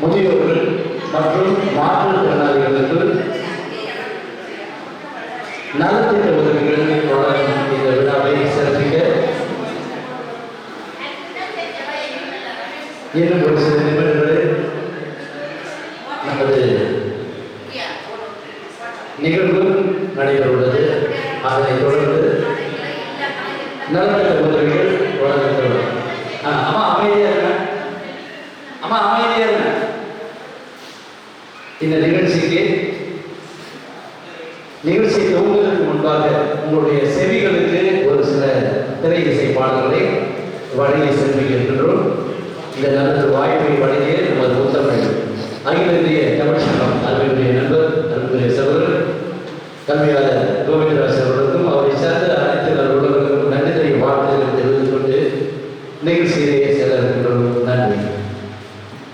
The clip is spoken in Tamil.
முதியோர்கள் மற்றும் மாற்றுத்திறனாளிகளுக்கு நலத்திட்ட உதவிகள் வழங்கும் இந்த விழாவை சிறப்பிக்க இன்னும் ஒரு சில நிமிடங்களில் நமது நிகழ்வு நடைபெற உள்ளது. அதனை தொடர்ந்து நலத்திட்ட உதவிகள் வழங்கப்படும் அம்மா அமைதியாக அம்மா அமைதியாக இந்த நிகழ்ச்சிக்கு நிகழ்ச்சி துவங்குவதற்கு முன்பாக உங்களுடைய செவிகளுக்கு ஒரு சில திரை இசை பாடல்களை வழங்கி செல்விக்கின்றோம். இந்த நல்ல வாய்ப்பை வழங்கிய நமது முத்தமிழ் அகில இந்திய தமிழ் சங்கம் அன்புடைய நண்பர் அன்புடைய சகோதரர் கல்வியாளர் கோவிந்தராஜ் அவர்களுக்கும் அவரை சேர்ந்த அனைத்து நண்பர்களுக்கும் நன்றி வாழ்த்துக்களை தெரிவித்துக் கொண்டு நிகழ்ச்சியை